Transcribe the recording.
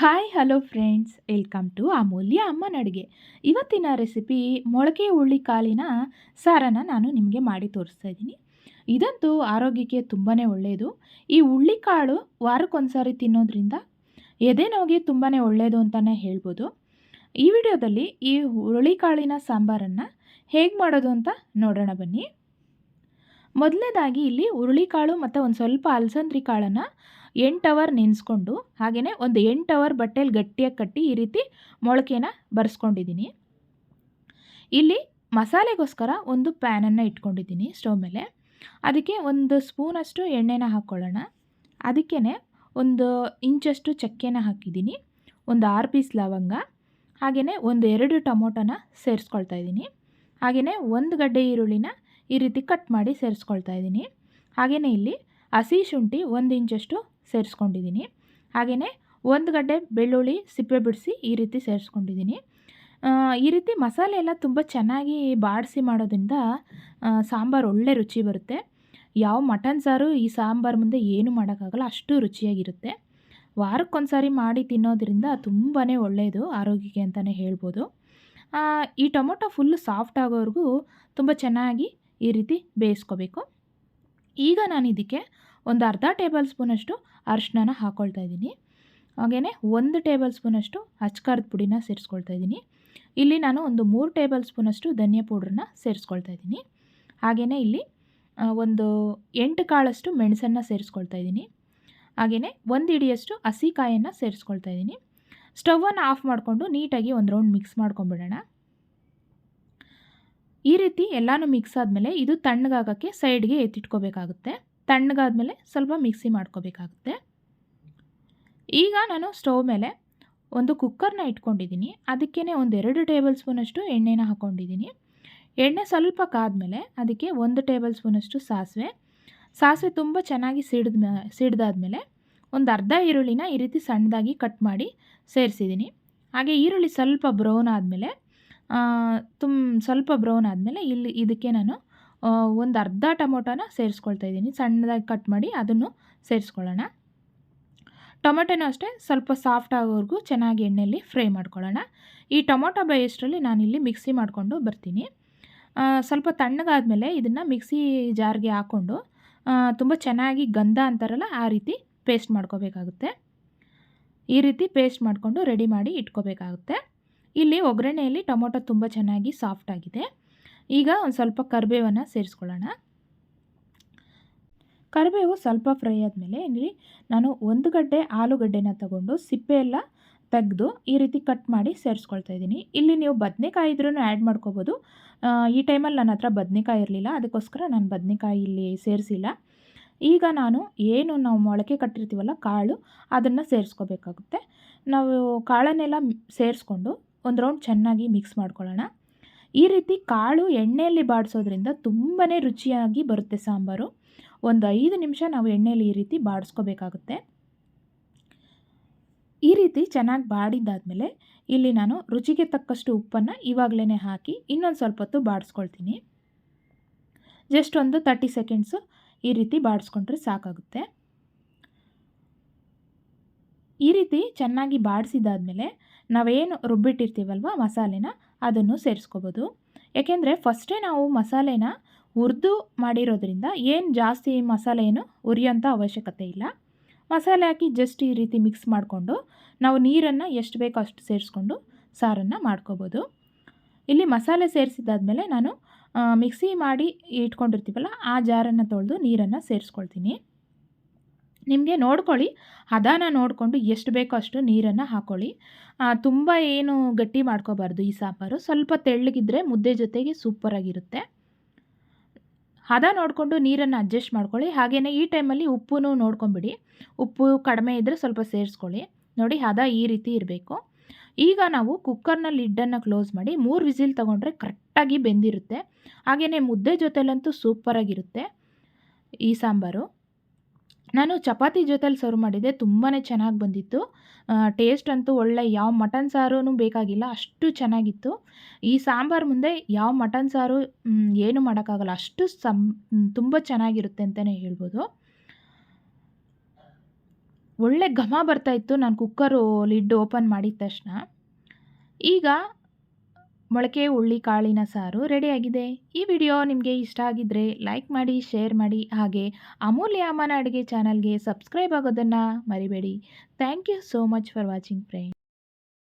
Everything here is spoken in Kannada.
Hi hello friends welcome to Amulya ಅಮ್ಮನ ಅಡುಗೆ ಇವತ್ತಿನ ರೆಸಿಪಿ ಮೊಳಕೆ ಹುಳ್ಳಿ ಕಾಳಿನ ಸಾರನ್ನು ನಾನು ನಿಮಗೆ ಮಾಡಿ ತೋರಿಸ್ತಾ ಇದ್ದೀನಿ. ಇದಂತೂ ಆರೋಗ್ಯಕ್ಕೆ ತುಂಬಾ ಒಳ್ಳೆಯದು ಈ ಹುಳ್ಳಿಕಾಳು ವಾರಕ್ಕೊಂದ್ಸಾರಿ ತಿನ್ನೋದ್ರಿಂದ ಎದೆ ನೋವಿಗೆ ತುಂಬಾ ಒಳ್ಳೆಯದು ಅಂತಲೇ ಹೇಳ್ಬೋದು. ಈ ವಿಡಿಯೋದಲ್ಲಿ ಈ ಹುರುಳಿಕಾಳಿನ ಸಾಂಬಾರನ್ನು ಹೇಗೆ ಮಾಡೋದು ಅಂತ ನೋಡೋಣ ಬನ್ನಿ. ಮೊದಲನೇದಾಗಿ ಇಲ್ಲಿ ಹುರುಳಿಕಾಳು ಮತ್ತು ಒಂದು ಸ್ವಲ್ಪ ಅಲಸಂದ್ರಿ ಕಾಳನ್ನು ಎಂಟು ಅವರ್ ನೆನೆಸ್ಕೊಂಡು ಹಾಗೆಯೇ ಒಂದು ಎಂಟು ಅವರ್ ಬಟ್ಟೆಯಲ್ಲಿ ಗಟ್ಟಿಯಾಗಿ ಕಟ್ಟಿ ಈ ರೀತಿ ಮೊಳಕೆನ ಬರೆಸ್ಕೊಂಡಿದ್ದೀನಿ. ಇಲ್ಲಿ ಮಸಾಲೆಗೋಸ್ಕರ ಒಂದು ಪ್ಯಾನನ್ನು ಇಟ್ಕೊಂಡಿದ್ದೀನಿ ಸ್ಟವ್ ಮೇಲೆ. ಅದಕ್ಕೆ ಒಂದು ಸ್ಪೂನಷ್ಟು ಎಣ್ಣೆನ ಹಾಕ್ಕೊಳ್ಳೋಣ. ಅದಕ್ಕೇ ಒಂದು ಇಂಚಷ್ಟು ಚಕ್ಕೆನ ಹಾಕಿದ್ದೀನಿ. ಒಂದು ಆರು ಪೀಸ್ ಲವಂಗ ಹಾಗೆಯೇ ಒಂದು ಎರಡು ಟೊಮೊಟೊನ ಸೇರಿಸ್ಕೊಳ್ತಾ ಇದ್ದೀನಿ. ಹಾಗೆಯೇ ಒಂದು ಗಡ್ಡೆ ಈರುಳ್ಳಿನ ಈ ರೀತಿ ಕಟ್ ಮಾಡಿ ಸೇರಿಸ್ಕೊಳ್ತಾ ಇದ್ದೀನಿ. ಹಾಗೆಯೇ ಇಲ್ಲಿ ಹಸಿ ಶುಂಠಿ ಒಂದು ಇಂಚಷ್ಟು ಸೇರಿಸ್ಕೊಂಡಿದ್ದೀನಿ. ಹಾಗೆಯೇ ಒಂದು ಗಡ್ಡೆ ಬೆಳ್ಳುಳ್ಳಿ ಸಿಪ್ಪೆ ಬಿಡಿಸಿ ಈ ರೀತಿ ಸೇರಿಸ್ಕೊಂಡಿದ್ದೀನಿ. ಈ ರೀತಿ ಮಸಾಲೆ ಎಲ್ಲ ತುಂಬ ಚೆನ್ನಾಗಿ ಬಾಡಿಸಿ ಮಾಡೋದ್ರಿಂದ ಸಾಂಬಾರು ಒಳ್ಳೆ ರುಚಿ ಬರುತ್ತೆ. ಯಾವ ಮಟನ್ ಸಾರು ಈ ಸಾಂಬಾರು ಮುಂದೆ ಏನು ಮಾಡೋಕ್ಕಾಗಲ್ಲ, ಅಷ್ಟು ರುಚಿಯಾಗಿರುತ್ತೆ. ವಾರಕ್ಕೊಂದ್ಸಾರಿ ಮಾಡಿ ತಿನ್ನೋದ್ರಿಂದ ತುಂಬಾ ಒಳ್ಳೆಯದು, ಆರೋಗ್ಯಕ್ಕೆ ಅಂತಲೇ ಹೇಳ್ಬೋದು. ಈ ಟೊಮೊಟೊ ಫುಲ್ಲು ಸಾಫ್ಟ್ ಆಗೋವರೆಗೂ ತುಂಬ ಚೆನ್ನಾಗಿ ಈ ರೀತಿ ಬೇಯಿಸ್ಕೋಬೇಕು. ಈಗ ನಾನು ಇದಕ್ಕೆ ಒಂದು ಅರ್ಧ ಟೇಬಲ್ ಸ್ಪೂನಷ್ಟು ಅರಿಶಿನ ಹಾಕ್ಕೊಳ್ತಾ ಇದ್ದೀನಿ. ಹಾಗೆಯೇ ಒಂದು ಟೇಬಲ್ ಸ್ಪೂನಷ್ಟು ಅಚ್ಕಾರದ ಪುಡಿನ ಸೇರಿಸ್ಕೊಳ್ತಾ ಇದ್ದೀನಿ. ಇಲ್ಲಿ ನಾನು ಒಂದು ಮೂರು ಟೇಬಲ್ ಸ್ಪೂನಷ್ಟು ಧನಿಯಾ ಪೌಡ್ರನ್ನ ಸೇರಿಸ್ಕೊಳ್ತಾ ಇದ್ದೀನಿ. ಹಾಗೆಯೇ ಇಲ್ಲಿ ಒಂದು ಎಂಟು ಕಾಳಷ್ಟು ಮೆಣಸನ್ನು ಸೇರಿಸ್ಕೊಳ್ತಾ ಇದ್ದೀನಿ. ಹಾಗೆಯೇ ಒಂದು ಇಡಿಯಷ್ಟು ಹಸಿ ಕಾಯನ್ನು ಸೇರಿಸ್ಕೊಳ್ತಾ ಇದ್ದೀನಿ. ಸ್ಟವನ್ನು ಆಫ್ ಮಾಡಿಕೊಂಡು ನೀಟಾಗಿ ಒಂದು ರೌಂಡ್ ಮಿಕ್ಸ್ ಮಾಡ್ಕೊಂಬಿಡೋಣ. ಈ ರೀತಿ ಎಲ್ಲನೂ ಮಿಕ್ಸ್ ಆದಮೇಲೆ ಇದು ತಣ್ಣಗಾಗೋಕ್ಕೆ ಸೈಡ್ಗೆ ಎತ್ತಿಟ್ಕೋಬೇಕಾಗುತ್ತೆ. ತಣ್ಣಗಾದ್ಮೇಲೆ ಸ್ವಲ್ಪ ಮಿಕ್ಸಿ ಮಾಡ್ಕೋಬೇಕಾಗುತ್ತೆ. ಈಗ ನಾನು ಸ್ಟವ್ ಮೇಲೆ ಒಂದು ಕುಕ್ಕರ್ನ ಇಟ್ಕೊಂಡಿದ್ದೀನಿ. ಅದಕ್ಕೇ ಒಂದೆರಡು ಟೇಬಲ್ ಸ್ಪೂನಷ್ಟು ಎಣ್ಣೆನ ಹಾಕ್ಕೊಂಡಿದ್ದೀನಿ ಎಣ್ಣೆ ಸ್ವಲ್ಪ ಕಾದ್ಮೇಲೆ ಅದಕ್ಕೆ ಒಂದು ಟೇಬಲ್ ಸ್ಪೂನಷ್ಟು ಸಾಸಿವೆ. ಸಾಸಿವೆ ತುಂಬ ಚೆನ್ನಾಗಿ ಸಿಡಿದ ಸಿಡ್ದಾದ್ಮೇಲೆ ಒಂದು ಅರ್ಧ ಈರುಳ್ಳಿನ ಈ ರೀತಿ ಸಣ್ಣದಾಗಿ ಕಟ್ ಮಾಡಿ ಸೇರಿಸಿದ್ದೀನಿ. ಹಾಗೆ ಈರುಳ್ಳಿ ಸ್ವಲ್ಪ ಬ್ರೌನ್ ಆದಮೇಲೆ ತುಂಬ ಸ್ವಲ್ಪ ಬ್ರೌನ್ ಆದಮೇಲೆ ಇಲ್ಲಿ ಇದಕ್ಕೆ ನಾನು ಒಂದು ಅರ್ಧ ಟೊಮೊಟೊನ ಸೇರಿಸ್ಕೊಳ್ತಾ ಇದ್ದೀನಿ. ಸಣ್ಣದಾಗಿ ಕಟ್ ಮಾಡಿ ಅದನ್ನು ಸೇರಿಸ್ಕೊಳ್ಳೋಣ. ಟೊಮೊಟೊನೂ ಅಷ್ಟೇ, ಸ್ವಲ್ಪ ಸಾಫ್ಟ್ ಆಗೋವರೆಗೂ ಚೆನ್ನಾಗಿ ಎಣ್ಣೆಯಲ್ಲಿ ಫ್ರೈ ಮಾಡ್ಕೊಳ್ಳೋಣ. ಈ ಟೊಮೊಟೊ ಬೇಯಷ್ಟರಲ್ಲಿ ನಾನಿಲ್ಲಿ ಮಿಕ್ಸಿ ಮಾಡಿಕೊಂಡು ಬರ್ತೀನಿ. ಸ್ವಲ್ಪ ತಣ್ಣಗಾದಮೇಲೆ ಇದನ್ನು ಮಿಕ್ಸಿ ಜಾರ್ಗೆ ಹಾಕ್ಕೊಂಡು ತುಂಬ ಚೆನ್ನಾಗಿ ಗಂಧ ಅಂತಾರಲ್ಲ, ಆ ರೀತಿ ಪೇಸ್ಟ್ ಮಾಡ್ಕೋಬೇಕಾಗುತ್ತೆ. ಈ ರೀತಿ ಪೇಸ್ಟ್ ಮಾಡಿಕೊಂಡು ರೆಡಿ ಮಾಡಿ ಇಟ್ಕೋಬೇಕಾಗುತ್ತೆ. ಇಲ್ಲಿ ಒಗ್ಗರಣೆಯಲ್ಲಿ ಟೊಮೊಟೊ ತುಂಬ ಚೆನ್ನಾಗಿ ಸಾಫ್ಟ್ ಆಗಿದೆ. ಈಗ ಒಂದು ಸ್ವಲ್ಪ ಕರಿಬೇವನ್ನು ಸೇರಿಸ್ಕೊಳ್ಳೋಣ. ಕರಿಬೇವು ಸ್ವಲ್ಪ ಫ್ರೈ ಆದಮೇಲೆ ಇಲ್ಲಿ ನಾನು ಒಂದು ಗಡ್ಡೆ ಆಲೂಗಡ್ಡೆನ ತಗೊಂಡು ಸಿಪ್ಪೆ ಎಲ್ಲ ತೆಗೆದು ಈ ರೀತಿ ಕಟ್ ಮಾಡಿ ಸೇರಿಸ್ಕೊಳ್ತಾ ಇದ್ದೀನಿ. ಇಲ್ಲಿ ನೀವು ಬದನೆಕಾಯಿ ಇದ್ರೂ ಆ್ಯಡ್ ಮಾಡ್ಕೋಬೋದು. ಈ ಟೈಮಲ್ಲಿ ನನ್ನ ಹತ್ರ ಬದನೆಕಾಯಿ ಇರಲಿಲ್ಲ, ಅದಕ್ಕೋಸ್ಕರ ನಾನು ಬದನೆಕಾಯಿ ಇಲ್ಲಿ ಸೇರಿಸಿಲ್ಲ. ಈಗ ನಾನು ಏನು ನಾವು ಮೊಳಕೆ ಕಟ್ಟಿರ್ತೀವಲ್ಲ ಕಾಳು, ಅದನ್ನು ಸೇರಿಸ್ಕೋಬೇಕಾಗುತ್ತೆ. ನಾವು ಕಾಳನ್ನೆಲ್ಲ ಸೇರಿಸ್ಕೊಂಡು ಒಂದು ರೌಂಡ್ ಚೆನ್ನಾಗಿ ಮಿಕ್ಸ್ ಮಾಡ್ಕೊಳ್ಳೋಣ. ಈ ರೀತಿ ಕಾಳು ಎಣ್ಣೆಯಲ್ಲಿ ಬಾಡಿಸೋದ್ರಿಂದ ತುಂಬಾ ರುಚಿಯಾಗಿ ಬರುತ್ತೆ ಸಾಂಬಾರು. ಒಂದು ಐದು ನಿಮಿಷ ನಾವು ಎಣ್ಣೆಯಲ್ಲಿ ಈ ರೀತಿ ಬಾಡಿಸ್ಕೋಬೇಕಾಗುತ್ತೆ. ಈ ರೀತಿ ಚೆನ್ನಾಗಿ ಬಾಡಿದ್ದಾದಮೇಲೆ ಇಲ್ಲಿ ನಾನು ರುಚಿಗೆ ತಕ್ಕಷ್ಟು ಉಪ್ಪನ್ನು ಇವಾಗಲೇ ಹಾಕಿ ಇನ್ನೊಂದು ಸ್ವಲ್ಪ ಹೊತ್ತು ಬಾಡಿಸ್ಕೊಳ್ತೀನಿ. ಜಸ್ಟ್ ಒಂದು ತರ್ಟಿ ಸೆಕೆಂಡ್ಸು ಈ ರೀತಿ ಬಾಡಿಸ್ಕೊಂಡ್ರೆ ಸಾಕಾಗುತ್ತೆ. ಈ ರೀತಿ ಚೆನ್ನಾಗಿ ಬಾಡಿಸಿದಾದ್ಮೇಲೆ ನಾವೇನು ರುಬ್ಬಿಟ್ಟಿರ್ತೀವಲ್ವ ಮಸಾಲೆನ, ಅದನ್ನು ಸೇರಿಸ್ಕೋಬೋದು. ಏಕೆಂದರೆ ಫಸ್ಟೇ ನಾವು ಮಸಾಲೆನ ಹುರಿದು ಮಾಡಿರೋದ್ರಿಂದ ಏನು ಜಾಸ್ತಿ ಮಸಾಲೆ ಏನು ಹುರಿಯೋಂಥ ಅವಶ್ಯಕತೆ ಇಲ್ಲ. ಮಸಾಲೆ ಹಾಕಿ ಜಸ್ಟ್ ಈ ರೀತಿ ಮಿಕ್ಸ್ ಮಾಡಿಕೊಂಡು ನಾವು ನೀರನ್ನು ಎಷ್ಟು ಬೇಕೋ ಅಷ್ಟು ಸೇರಿಸ್ಕೊಂಡು ಸಾರನ್ನು ಮಾಡ್ಕೋಬೋದು. ಇಲ್ಲಿ ಮಸಾಲೆ ಸೇರಿಸಿದಾದ್ಮೇಲೆ ನಾನು ಮಿಕ್ಸಿ ಮಾಡಿ ಇಟ್ಕೊಂಡಿರ್ತೀವಲ್ಲ ಆ ಜಾರನ್ನು ತೊಳೆದು ನೀರನ್ನು ಸೇರಿಸ್ಕೊಳ್ತೀನಿ. ನಿಮಗೆ ನೋಡ್ಕೊಳ್ಳಿ. ಹದಾನ ನೋಡಿಕೊಂಡು ಎಷ್ಟು ಬೇಕೋ ಅಷ್ಟು ನೀರನ್ನು ಹಾಕ್ಕೊಳ್ಳಿ ತುಂಬ ಏನು ಗಟ್ಟಿ ಮಾಡ್ಕೋಬಾರ್ದು ಈ ಸಾಂಬಾರು. ಸ್ವಲ್ಪ ತೆಳ್ಳಗಿದ್ರೆ ಮುದ್ದೆ ಜೊತೆಗೆ ಸೂಪರಾಗಿರುತ್ತೆ ಹದ ನೋಡಿಕೊಂಡು ನೀರನ್ನು ಅಡ್ಜಸ್ಟ್ ಮಾಡ್ಕೊಳ್ಳಿ. ಹಾಗೆಯೇ ಈ ಟೈಮಲ್ಲಿ ಉಪ್ಪು ನೋಡ್ಕೊಂಬಿಡಿ. ಉಪ್ಪು ಕಡಿಮೆ ಇದ್ದರೆ ಸ್ವಲ್ಪ ಸೇರಿಸ್ಕೊಳ್ಳಿ. ನೋಡಿ ಹದ ಈ ರೀತಿ ಇರಬೇಕು. ಈಗ ನಾವು ಕುಕ್ಕರ್ನ ಲಿಡ್ಡನ್ನು ಕ್ಲೋಸ್ ಮಾಡಿ ಮೂರು ವಿಸಿಲ್ ತೊಗೊಂಡ್ರೆ ಕರೆಕ್ಟಾಗಿ ಬೆಂದಿರುತ್ತೆ. ಹಾಗೆಯೇ ಮುದ್ದೆ ಜೊತೆಲಂತೂ ಸೂಪರಾಗಿರುತ್ತೆ ಈ ಸಾಂಬಾರು. ನಾನು ಚಪಾತಿ ಜೊತೆಲಿ ಸರ್ವ್ ಮಾಡಿದ್ದೆ ತುಂಬಾ ಚೆನ್ನಾಗಿ ಬಂದಿತ್ತು. ಟೇಸ್ಟ್ ಅಂತೂ ಒಳ್ಳೆ, ಯಾವ ಮಟನ್ ಸಾರೂ ಬೇಕಾಗಿಲ್ಲ, ಅಷ್ಟು ಚೆನ್ನಾಗಿತ್ತು. ಈ ಸಾಂಬಾರು ಮುಂದೆ ಯಾವ ಮಟನ್ ಸಾರು ಏನು ಮಾಡೋಕ್ಕಾಗಲ್ಲ, ಅಷ್ಟು ಸಂ ತುಂಬ ಚೆನ್ನಾಗಿರುತ್ತೆ ಅಂತಲೇ ಹೇಳ್ಬೋದು. ಒಳ್ಳೆ ಘಮ ಬರ್ತಾಯಿತ್ತು ನಾನು ಕುಕ್ಕರು ಲಿಡ್ ಓಪನ್ ಮಾಡಿದ ತಕ್ಷಣ. ಈಗ ಮೊಳಕೆ ಉಳ್ಳಿ ಕಾಳಿನ ಸಾರು ರೆಡಿಯಾಗಿದೆ. ಈ ವಿಡಿಯೋ ನಿಮಗೆ ಇಷ್ಟ ಆಗಿದ್ದರೆ ಲೈಕ್ ಮಾಡಿ, ಶೇರ್ ಮಾಡಿ, ಹಾಗೆ ಅಮೂಲ್ಯ ಅಮ್ಮನ ಅಡುಗೆ ಚಾನಲ್ಗೆ ಸಬ್ಸ್ಕ್ರೈಬ್ ಆಗೋದನ್ನು ಮರಿಬೇಡಿ. Thank you so much for watching friend